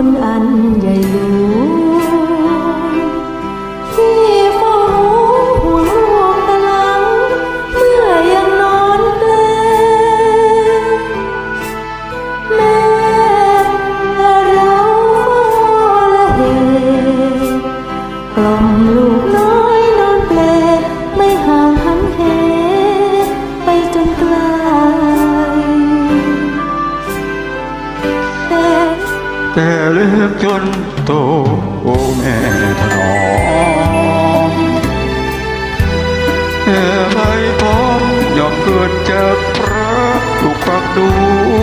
คุณอันใหญ่หลวงที่เฝ้าห่วงลูกตะลัง เมื่อยังนอนเปลแม่เราละเหกล่อมลูก บจนโตโอแม่ถนอมแค่ไม่พร้อมยอมเกิดจากพระลูกปักด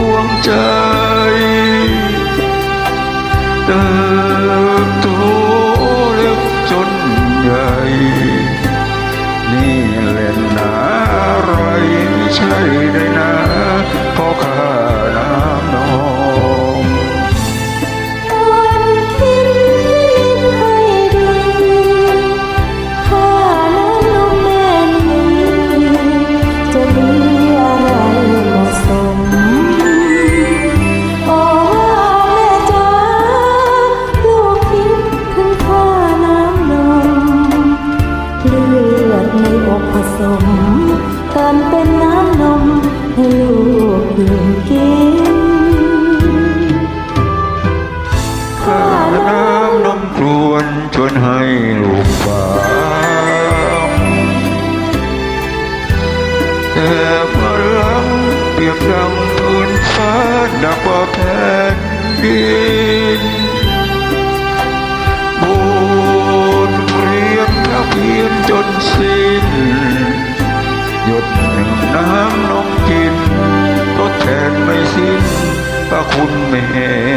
วงใจเติบโตเล็กจน ให้ลูกดื่มกินข้าน้ำนมครวนชวนให้ลูกฟังแต่พลังเปรียบดังพื้นฟ้าดักว่าแผ่นดิน พร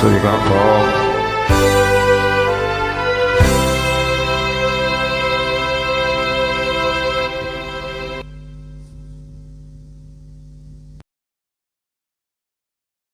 Sou igual.